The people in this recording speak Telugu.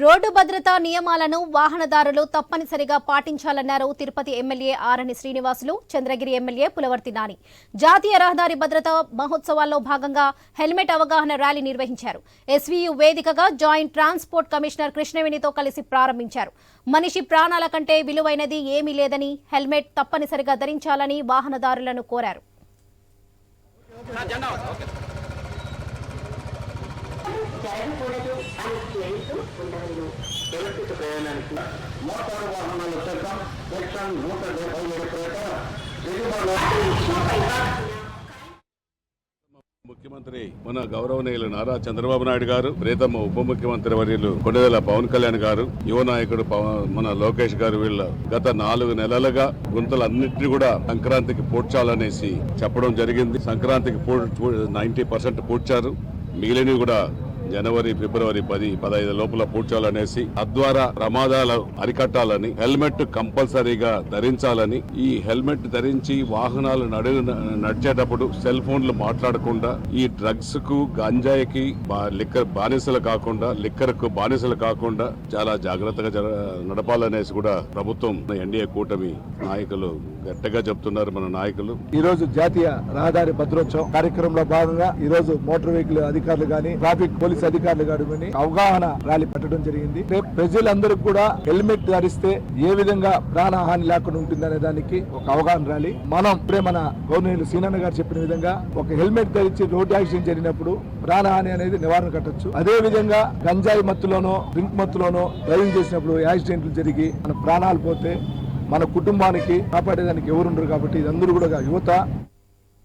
రోడ్డు భద్రతా నియమాలను వాహనదారులు తప్పనిసరిగా పాటించాలన్నారు తిరుపతి ఎమ్మెల్యే ఆరణి శ్రీనివాసులు చంద్రగిరి ఎమ్మెల్యే పులవర్తి నాని. జాతీయ రహదారి భద్రతా మహోత్సవాల్లో భాగంగా హెల్మెట్ అవగాహన ర్యాలీ నిర్వహించారు. ఎస్వీయు వేదికగా జాయింట్ ట్రాన్స్పోర్ట్ కమిషనర్ కృష్ణవేణితో కలిసి ప్రారంభించారు. మనిషి ప్రాణాల కంటే విలువైనది ఏమీ లేదని హెల్మెట్ తప్పనిసరిగా ధరించాలని వాహనదారులను కోరారు. జరగకూడదు అని చేస్తూ ఉండవలను సురక్షిత ప్రయాణానికి మోటారు వాహనాల చట్టం సెక్షన్ నూట డెబ్బై ఏడు ప్రకారం ముఖ్యమంత్రి మన గౌరవనీయులు నారా చంద్రబాబు నాయుడు గారు ప్రీతమ్మ ఉప ముఖ్యమంత్రి వర్యులు కొండదల పవన్ కళ్యాణ్ గారు యువ నాయకుడు పవ- మన లోకేష్ గారు వీళ్ళ గత నాలుగు నెలలుగా గుంతలన్నింటినీ కూడా సంక్రాంతికి పూడ్చాలనేసి చెప్పడం జరిగింది. సంక్రాంతికి నైన్టీ పర్సెంట్ పూడ్చారు. మిగిలినవి కూడా జనవరి ఫిబ్రవరి పది పదహైదు లోపల పూడ్చాలనేసి తద్వారా ప్రమాదాలు అరికట్టాలని హెల్మెట్ కంపల్సరీగా ధరించాలని ఈ హెల్మెట్ ధరించి వాహనాలు నడు నడిచేటప్పుడు సెల్ ఫోన్లు మాట్లాడకుండా ఈ డ్రగ్స్కు గంజాయికి బా- లిక్కర్ బానిసలు కాకుండా లిక్కర్కు బానిసలు కాకుండా చాలా జాగ్రత్తగా జర- నడపాలనేసి కూడా ప్రభుత్వం ఎన్డీఏ కూటమి నాయకులు గట్టిగా చెప్తున్నారు మన నాయకులు. ఈ రోజు జాతీయ రహదారి భద్రోత్సవం కార్యక్రమంలో భాగంగా ఈ రోజు మోటార్ వెహికల్ అధికారులు గాని ట్రాఫిక్ పోలీస్ అధికారులు గాని అవగాహన ర్యాలీ పెట్టడం జరిగింది. రేపు ప్రజలందరూ కూడా హెల్మెట్ ధరిస్తే ఏ విధంగా ప్రాణహాని లేకుండా ఉంటుందనే దానికి ఒక అవగాహన ర్యాలీ. మనం ఇప్పుడే మన గవర్నర్ సీనన్న గారు చెప్పిన విధంగా ఒక హెల్మెట్ ధరించి రోడ్ యాక్సిడెంట్ జరిగినప్పుడు ప్రాణహాని అనేది నివారణ కట్టొచ్చు. అదే విధంగా గంజాయి మత్తులోనో డ్రింక్ మత్తులోనో డ్రైవింగ్ చేసినప్పుడు యాక్సిడెంట్లు జరిగి మన ప్రాణాలు పోతే మన కుటుంబానికి కాపాడేదానికి ఎవరుండరు కాబట్టి ఇది అందరూ కూడా యువత